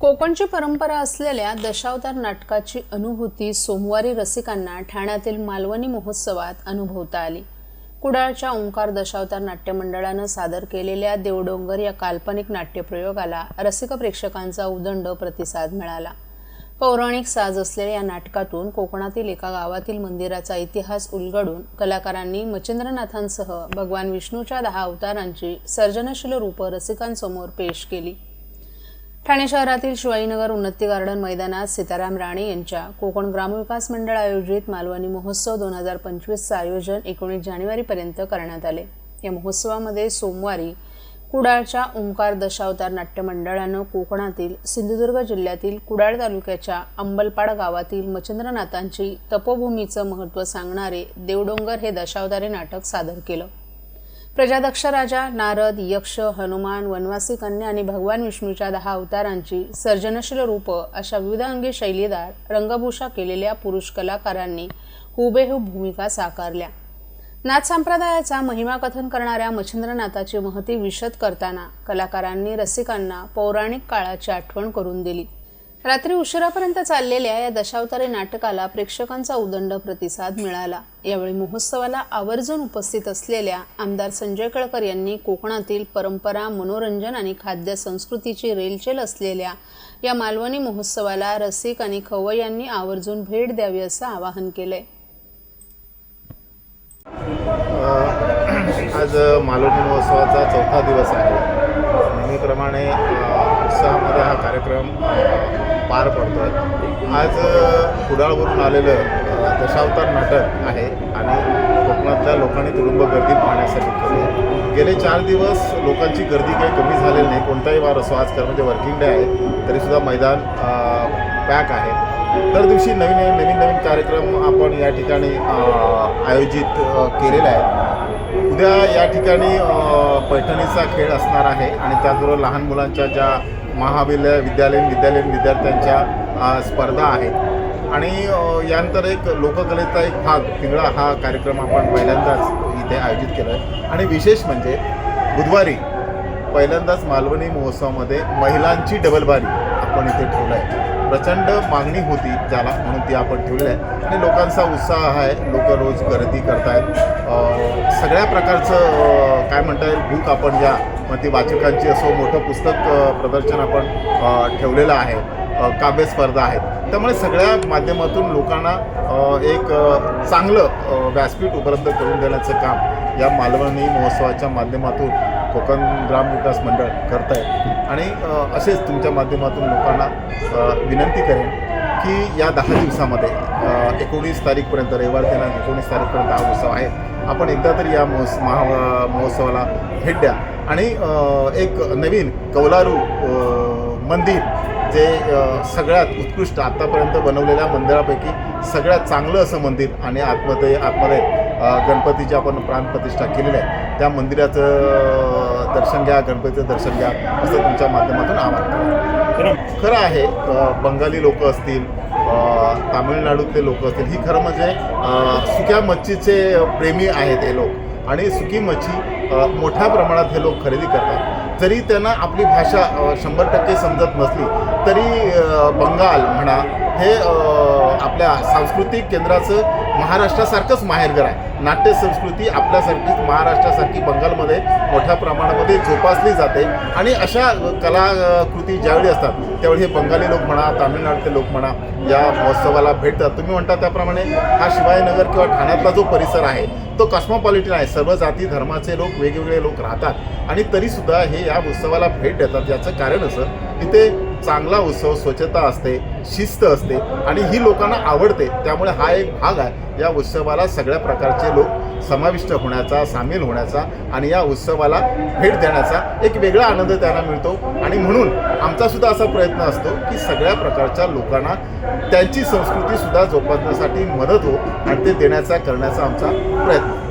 कोकणची परंपरा असलेल्या दशावतार नाटकाची अनुभूती सोमवारी रसिकांना ठाण्यातील मालवणी महोत्सवात अनुभवता आली. कुडाळच्या ओंकार दशावतार नाट्य मंडळानं सादर केलेल्या देवडोंगर या काल्पनिक नाट्यप्रयोगाला रसिक प्रेक्षकांचा उदंड प्रतिसाद मिळाला. पौराणिक साज असलेल्या या नाटकातून कोकणातील एका गावातील मंदिराचा इतिहास उलगडून कलाकारांनी मच्छिंद्रनाथांसह भगवान विष्णूच्या दहा अवतारांची सर्जनशील रूपं रसिकांसमोर पेश केली. ठाणे शहरातील शिवाजीनगर उन्नती गार्डन मैदानात सीताराम राणे यांच्या कोकण ग्रामविकास मंडळ आयोजित मालवणी महोत्सव दोन हजार पंचवीसचं आयोजन एकोणीस जानेवारीपर्यंत करण्यात आले. या महोत्सवामध्ये सोमवारी कुडाळच्या ओंकार दशावतार नाट्य मंडळानं कोकणातील सिंधुदुर्ग जिल्ह्यातील कुडाळ तालुक्याच्या अंबलपाड गावातील मच्छिंद्रनाथांची तपोभूमीचं महत्त्व सांगणारे देवडोंगर हे दशावतारी नाटक सादर केलं. प्रजादक्ष राजा नारद यक्ष हनुमान वनवासी कन्या आणि भगवान विष्णूच्या दहा अवतारांची सर्जनशील रूपं अशा विविध अंगी शैलीदार रंगभूषा केलेल्या पुरुष कलाकारांनी हुबेहूब भूमिका साकारल्या. नाथ संप्रदायाचा महिमा कथन करणाऱ्या मच्छिंद्रनाथाची महती विशद करताना कलाकारांनी रसिकांना पौराणिक काळाची आठवण करून दिली. रात्री उशिरापर्यंत चाललेल्या या दशावतारी नाटकाला प्रेक्षकांचा उदंड प्रतिसाद मिळाला. यावेळी महोत्सवाला आवर्जून उपस्थित असलेल्या आमदार संजय कळकर यांनी कोकणातील परंपरा मनोरंजन आणि खाद्य संस्कृतीची रेलचेल असलेल्या या मालवणी महोत्सवाला रसिक आणि खवय्यांनी आवर्जून भेट द्यावी असं आवाहन केलंय. आज मालवणी महोत्सवाचा चौथा दिवस आहे. नेहमीप्रमाणे कार्यक्रम पार पडतो आहे आज कुडाळवरून आलेलं दशावतार नाटक आहे आणि कोकणातल्या लोकांनी तुडुंब गर्दी पाहण्यासाठी केली. गेले चार दिवस लोकांची गर्दी काही कमी झालेली नाही. कोणताही वार असो आज म्हणजे वर्किंग डे आहे तरीसुद्धा मैदान पॅक आहे. दर दिवशी नवीन नवीन नवीन नवीन कार्यक्रम आपण या ठिकाणी आयोजित केलेला आहे. उद्या या ठिकाणी पैठणीचा खेळ असणार आहे आणि त्याचबरोबर लहान मुलांच्या ज्या महाविद्या विद्यालयीन विद्यालयीन विद्यार्थ्यांच्या स्पर्धा आहेत. आणि यानंतर एक लोककलेचा एक भाग पिंगळा हा कार्यक्रम आपण पहिल्यांदाच इथे आयोजित केला आहे आणि विशेष म्हणजे बुधवारी पहिल्यांदाच मालवणी महोत्सवामध्ये महिलांची डबलबारी आपण इथे ठेवलं आहे प्रचंड मागणी होती ज्याला म्हणून ती आपण ठेवली आहे आणि लोकांचा उत्साह आहे लोक रोज गर्दी करतायत. आहेत सगळ्या प्रकारचं काय म्हणता येईल बुक आपण घ्या मग ती वाचकांची असो मोठं पुस्तक प्रदर्शन आपण ठेवलेलं आहे. काव्य स्पर्धा आहेत. त्यामुळे सगळ्या माध्यमातून लोकांना एक चांगलं व्यासपीठ उपलब्ध करून देण्याचं काम या मालवणी महोत्सवाच्या माध्यमातून कोकण ग्राम विकास मंडळ करत आहे आणि असेच तुमच्या माध्यमातून लोकांना विनंती करेन की या दहा दिवसामध्ये एकोणीस तारीखपर्यंत रविवार दिनांक एकोणीस तारीखपर्यंत हा उत्सव आहे. आपण एकदा तरी या महोत्स महा महोत्सवाला भेट द्या. आणि एक नवीन कौलारू मंदिर जे सगळ्यात उत्कृष्ट आत्तापर्यंत बनवलेल्या मंदिरापैकी सगळ्यात चांगलं असं मंदिर आणि आतमध्ये आतमध्ये गणपतीची आपण प्राणप्रतिष्ठा केलेली आहे. त्या मंदिराचं दर्शन घ्या गणपतीचं दर्शन घ्या असं तुमच्या माध्यमातून आवाहन करा. खरं. आहे बंगाली लोक असतील तामिळनाडूतले लोक असतील ही खरं म्हणजे सुक्या मच्छीचे प्रेमी आहेत हे लोक. आणि सुकी मच्छी मोठ्या प्रमाणात हे लोक खरेदी करतात. जरी त्यांना आपली भाषा शंभर टक्के समजत नसली तरी बंगाल म्हणा हे आपल्या सांस्कृतिक केंद्राचं महाराष्ट्रासारखंच माहेरघर आहे. नाट्य संस्कृती आपल्यासारखीच महाराष्ट्रासारखी बंगालमध्ये मोठ्या प्रमाणामध्ये जोपासली जाते. आणि अशा कलाकृती ज्यावेळी असतात त्यावेळी हे बंगाली लोक म्हणा तामिळनाडूचे लोक म्हणा या महोत्सवाला भेटतात तुम्ही म्हणता त्याप्रमाणे हा शिवाजीनगर किंवा ठाण्यातला जो परिसर आहे तो कॉस्मोपॉलिटन आहे. सर्व जाती धर्माचे लोक वेगवेगळे लोक राहतात. आणि तरीसुद्धा हे या उत्सवाला भेट देतात. याचं कारण असं तिथे चांगला उत्सव स्वच्छता असते शिस्त असते आणि ही लोकांना आवडते. त्यामुळे हा एक भाग आहे. या उत्सवाला सगळ्या प्रकारचे लोक समाविष्ट होण्याचा सामील होण्याचा आणि या उत्सवाला भेट देण्याचा एक वेगळा आनंद त्यांना मिळतो. आणि म्हणून आमचा सुद्धा असा प्रयत्न असतो की सगळ्या प्रकारच्या लोकांना त्यांची संस्कृतीसुद्धा जोपासण्यासाठी मदत हो आणि ते देण्याचा करण्याचा आमचा प्रयत्न.